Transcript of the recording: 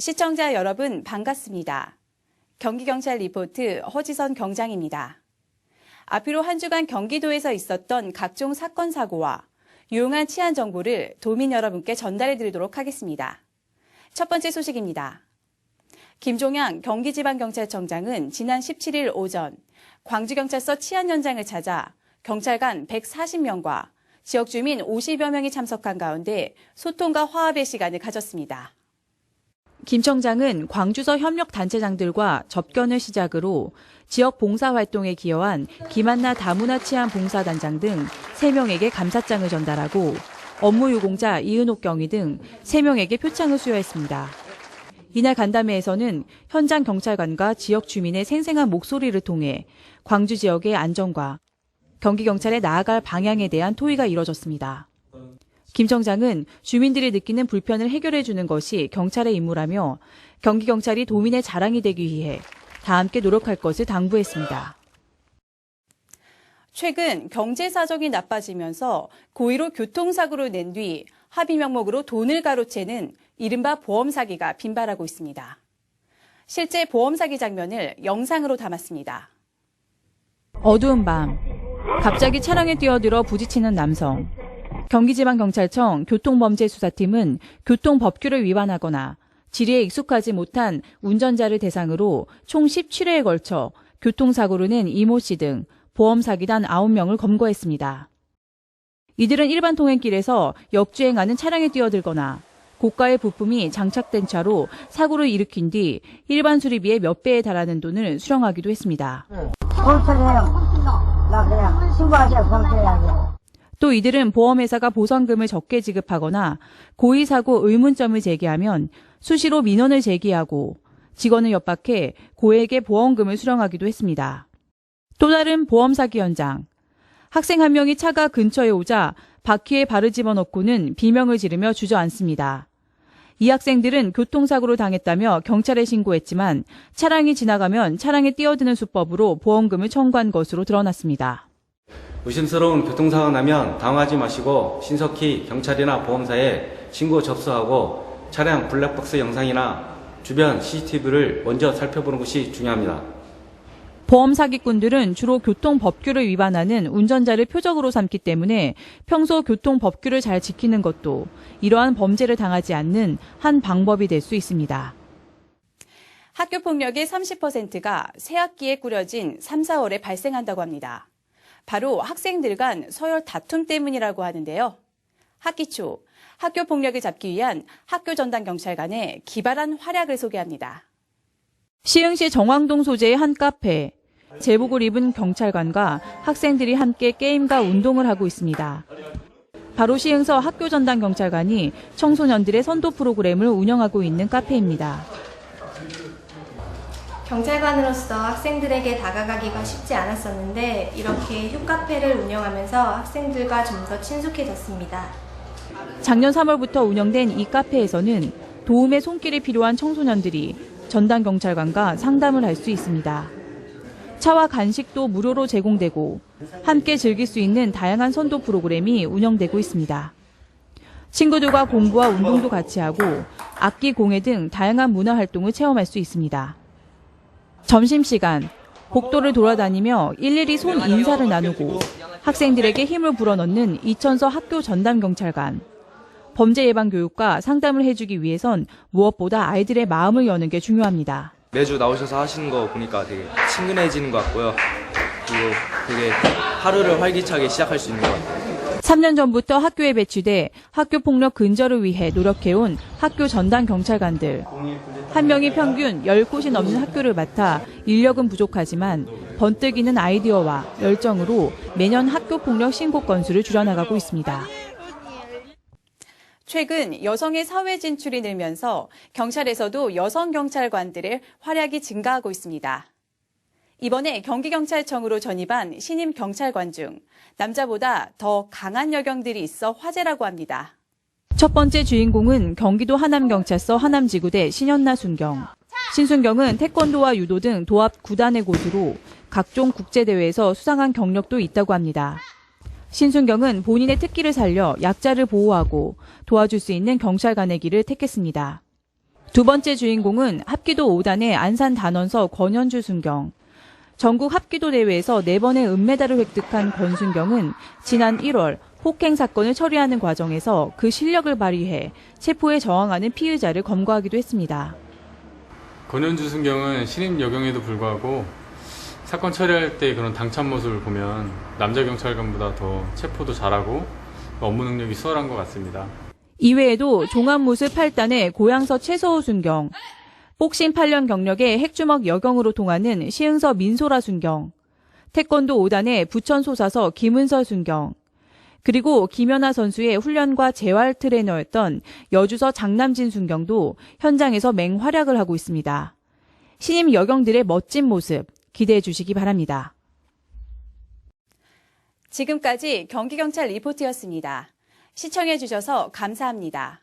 시청자 여러분 반갑습니다. 경기경찰 리포트 허지선 경장입니다. 앞으로 한 주간 경기도에서 있었던 각종 사건 사고와 유용한 치안 정보를 도민 여러분께 전달해 드리도록 하겠습니다. 첫 번째 소식입니다. 김종양 경기지방경찰청장은 지난 17일 오전 광주경찰서 치안 현장을 찾아 경찰관 140명과 지역 주민 50여 명이 참석한 가운데 소통과 화합의 시간을 가졌습니다. 김 청장은 광주서 협력 단체장들과 접견을 시작으로 지역 봉사 활동에 기여한 김한나 다문화 치안 봉사단장 등 3명에게 감사장을 전달하고 업무 유공자 이은옥 경위 등 3명에게 표창을 수여했습니다. 이날 간담회에서는 현장 경찰관과 지역 주민의 생생한 목소리를 통해 광주 지역의 안전과 경기경찰에 나아갈 방향에 대한 토의가 이뤄졌습니다. 김 청장은 주민들이 느끼는 불편을 해결해 주는 것이 경찰의 임무라며 경기 경찰이 도민의 자랑이 되기 위해 다 함께 노력할 것을 당부했습니다. 최근 경제 사정이 나빠지면서 고의로 교통사고를 낸 뒤 합의 명목으로 돈을 가로채는 이른바 보험 사기가 빈발하고 있습니다. 실제 보험 사기 장면을 영상으로 담았습니다. 어두운 밤, 갑자기 차량에 뛰어들어 부딪히는 남성. 경기지방경찰청 교통범죄수사팀은 교통법규를 위반하거나 지리에 익숙하지 못한 운전자를 대상으로 총 17회에 걸쳐 교통사고를 낸 이모 씨 등 보험 사기단 9명을 검거했습니다. 이들은 일반 통행길에서 역주행하는 차량에 뛰어들거나 고가의 부품이 장착된 차로 사고를 일으킨 뒤 일반 수리비의 몇 배에 달하는 돈을 수령하기도 했습니다. 경찰이에요. 나 그냥 신고하세요. 또 이들은 보험회사가 보상금을 적게 지급하거나 고의사고 의문점을 제기하면 수시로 민원을 제기하고 직원을 협박해 고액의 보험금을 수령하기도 했습니다. 또 다른 보험 사기 현장. 학생 한 명이 차가 근처에 오자 바퀴에 발을 집어넣고는 비명을 지르며 주저앉습니다. 이 학생들은 교통사고를 당했다며 경찰에 신고했지만 차량이 지나가면 차량에 뛰어드는 수법으로 보험금을 청구한 것으로 드러났습니다. 의심스러운 교통사고 나면 당하지 마시고 신속히 경찰이나 보험사에 신고 접수하고 차량 블랙박스 영상이나 주변 CCTV를 먼저 살펴보는 것이 중요합니다. 보험 사기꾼들은 주로 교통 법규를 위반하는 운전자를 표적으로 삼기 때문에 평소 교통 법규를 잘 지키는 것도 이러한 범죄를 당하지 않는 한 방법이 될 수 있습니다. 학교 폭력의 30%가 새 학기에 꾸려진 3, 4월에 발생한다고 합니다. 바로 학생들 간 서열 다툼 때문이라고 하는데요. 학기 초 학교 폭력을 잡기 위한 학교 전담 경찰관의 기발한 활약을 소개합니다. 시흥시 정왕동 소재의 한 카페. 제복을 입은 경찰관과 학생들이 함께 게임과 운동을 하고 있습니다. 바로 시흥서 학교 전담 경찰관이 청소년들의 선도 프로그램을 운영하고 있는 카페입니다. 경찰관으로서 학생들에게 다가가기가 쉽지 않았었는데 이렇게 휴카페를 운영하면서 학생들과 좀 더 친숙해졌습니다. 작년 3월부터 운영된 이 카페에서는 도움의 손길이 필요한 청소년들이 전담 경찰관과 상담을 할 수 있습니다. 차와 간식도 무료로 제공되고 함께 즐길 수 있는 다양한 선도 프로그램이 운영되고 있습니다. 친구들과 공부와 운동도 같이 하고 악기 공예 등 다양한 문화 활동을 체험할 수 있습니다. 점심시간 복도를 돌아다니며 일일이 손 인사를 나누고 학생들에게 힘을 불어넣는 이천서 학교 전담 경찰관. 범죄 예방 교육과 상담을 해주기 위해선 무엇보다 아이들의 마음을 여는 게 중요합니다. 매주 나오셔서 하시는 거 보니까 되게 친근해지는 것 같고요. 그리고 되게 하루를 활기차게 시작할 수 있는 것 같아요. 3년 전부터 학교에 배치돼 학교 폭력 근절을 위해 노력해온 학교 전담 경찰관들. 한 명이 평균 10곳이 넘는 학교를 맡아 인력은 부족하지만 번뜩이는 아이디어와 열정으로 매년 학교 폭력 신고 건수를 줄여나가고 있습니다. 최근 여성의 사회 진출이 늘면서 경찰에서도 여성 경찰관들의 활약이 증가하고 있습니다. 이번에 경기경찰청으로 전입한 신임 경찰관 중 남자보다 더 강한 여경들이 있어 화제라고 합니다. 첫 번째 주인공은 경기도 하남경찰서 하남지구대 신현나 순경. 신순경은 태권도와 유도 등 도합 9단의 고수로 각종 국제대회에서 수상한 경력도 있다고 합니다. 신순경은 본인의 특기를 살려 약자를 보호하고 도와줄 수 있는 경찰관의 길을 택했습니다. 두 번째 주인공은 합기도 5단의 안산 단원서 권현주 순경. 전국 합기도 대회에서 4번의 은메달을 획득한 권순경은 지난 1월 폭행 사건을 처리하는 과정에서 그 실력을 발휘해 체포에 저항하는 피의자를 검거하기도 했습니다. 권현주 순경은 신임 여경에도 불구하고 사건 처리할 때 그런 당찬 모습을 보면 남자 경찰관보다 더 체포도 잘하고 업무 능력이 수월한 것 같습니다. 이외에도 종합무술 8단의 고양서 최서우 순경, 복싱 8년 경력의 핵주먹 여경으로 통하는 시흥서 민소라 순경, 태권도 5단의 부천 소사서 김은서 순경, 그리고 김연아 선수의 훈련과 재활 트레이너였던 여주서 장남진 순경도 현장에서 맹활약을 하고 있습니다. 신임 여경들의 멋진 모습 기대해 주시기 바랍니다. 지금까지 경기경찰 리포트였습니다. 시청해 주셔서 감사합니다.